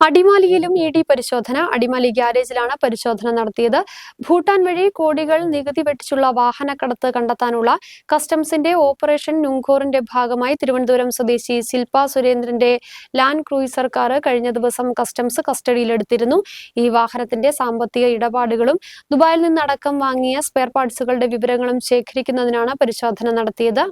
അടിമാലിയിലും E D പരിശോധന അടിമാലി ഗ്യാരേജിലാണ് പരിശോധന നടത്തിയത്. ഭൂട്ടാൻ വഴി കോടികൾ നികുതി വെട്ടിച്ചുള്ള വാഹനക്കടത്ത് കണ്ടെത്താനുള്ള കസ്റ്റംസിന്റെ ഓപ്പറേഷൻ നുങ്കോറിന്റെ ഭാഗമായി തിരുവനന്തപുരം സ്വദേശി ശില്പ സുരേന്ദ്രന്റെ ലാൻഡ് ക്രൂയിസർ കാർ കഴിഞ്ഞ ദിവസം കസ്റ്റംസ് കസ്റ്റഡിയിലെടുത്തിരുന്നു. ഈ വാഹനത്തിന്റെ സാമ്പത്തിക ഇടപാടുകളും ദുബായിൽ നിന്നടക്കം വാങ്ങിയ സ്പെയർ പാർട്സുകളുടെ വിവരങ്ങളും ശേഖരിക്കുന്നതിനാണ് പരിശോധന നടത്തിയത്.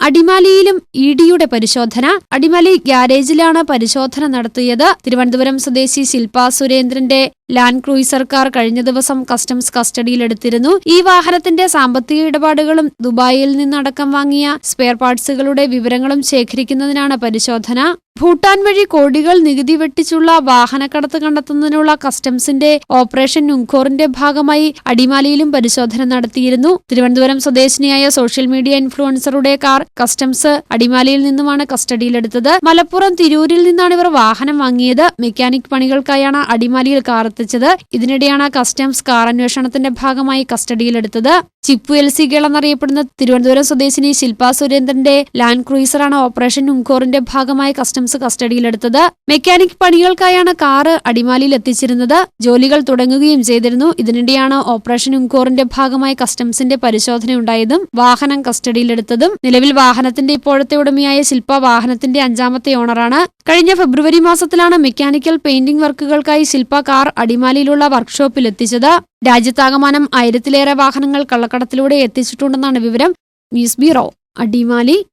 അടിമാലിയിലും ഇ ഡിയുടെ പരിശോധന. അടിമാലി ഗ്യാരേജിലാണ് പരിശോധന നടത്തിയത്. തിരുവനന്തപുരം സ്വദേശി ശില്പ സുരേന്ദ്രന്റെ ലാൻഡ് ക്രൂയിസർ കാർ കഴിഞ്ഞ ദിവസം കസ്റ്റംസ് കസ്റ്റഡിയിലെടുത്തിരുന്നു. ഈ വാഹനത്തിന്റെ സാമ്പത്തിക ഇടപാടുകളും ദുബായിൽ നിന്നടക്കം വാങ്ങിയ സ്പെയർ പാർട്സുകളുടെ വിവരങ്ങളും ശേഖരിക്കുന്നതിനാണ് പരിശോധന. ഭൂട്ടാൻ വഴി കോടികൾ നികുതി വെട്ടിച്ചുള്ള വാഹനക്കടത്ത് കണ്ടെത്തുന്നതിനുള്ള കസ്റ്റംസിന്റെ ഓപ്പറേഷൻ നുങ്കോറിന്റെ ഭാഗമായി അടിമാലിയിലും പരിശോധന നടത്തിയിരുന്നു. തിരുവനന്തപുരം സ്വദേശിനിയായ സോഷ്യൽ മീഡിയ ഇൻഫ്ലുവൻസറുടെ കാർ കസ്റ്റംസ് അടിമാലിയിൽ നിന്നുമാണ് കസ്റ്റഡിയിലെടുത്തത്. മലപ്പുറം തിരൂരിൽ നിന്നാണ് ഇവർ വാഹനം വാങ്ങിയത്. മെക്കാനിക് പണികൾക്കായാണ് അടിമാലിയിൽ കാർ എത്തിച്ചത്. ഇതിനിടെയാണ് കസ്റ്റംസ് കാർ അന്വേഷണത്തിന്റെ ഭാഗമായി കസ്റ്റഡിയിലെടുത്തത്. ചിപ്പു എൽ സി എന്നറിയപ്പെടുന്ന തിരുവനന്തപുരം സ്വദേശിനി ശില്പ സുരേന്ദ്രന്റെ ലാൻഡ് ക്രൂയിസറാണ് ഓപ്പറേഷൻ നുങ്കോറിന്റെ ഭാഗമായി കസ്റ്റംസ് കസ്റ്റഡിയിലെടുത്തത്. മെക്കാനിക് പണികൾക്കായാണ് കാറ് അടിമാലിയിൽ എത്തിച്ചിരുന്നത്. ജോലികൾ തുടങ്ങുകയും ചെയ്തിരുന്നു. ഇതിനിടെയാണ് ഓപ്പറേഷൻ ഉംകോറിന്റെ ഭാഗമായി കസ്റ്റംസിന്റെ പരിശോധനയുണ്ടായതും വാഹനം കസ്റ്റഡിയിലെടുത്തതും. നിലവിൽ വാഹനത്തിന്റെ ഇപ്പോഴത്തെ ഉടമയായ ശില്പ വാഹനത്തിന്റെ അഞ്ചാമത്തെ ഓണറാണ്. കഴിഞ്ഞ ഫെബ്രുവരി മാസത്തിലാണ് മെക്കാനിക്കൽ പെയിന്റിംഗ് വർക്കുകൾക്കായി ശില്പ കാർ അടിമാലിയിലുള്ള വർക്ക്ഷോപ്പിൽ എത്തിച്ചത്. രാജ്യത്താകമാനം ആയിരത്തിലേറെ വാഹനങ്ങൾ കള്ളക്കടത്തിലൂടെ എത്തിച്ചിട്ടുണ്ടെന്നാണ് വിവരം. News bureau Adimali.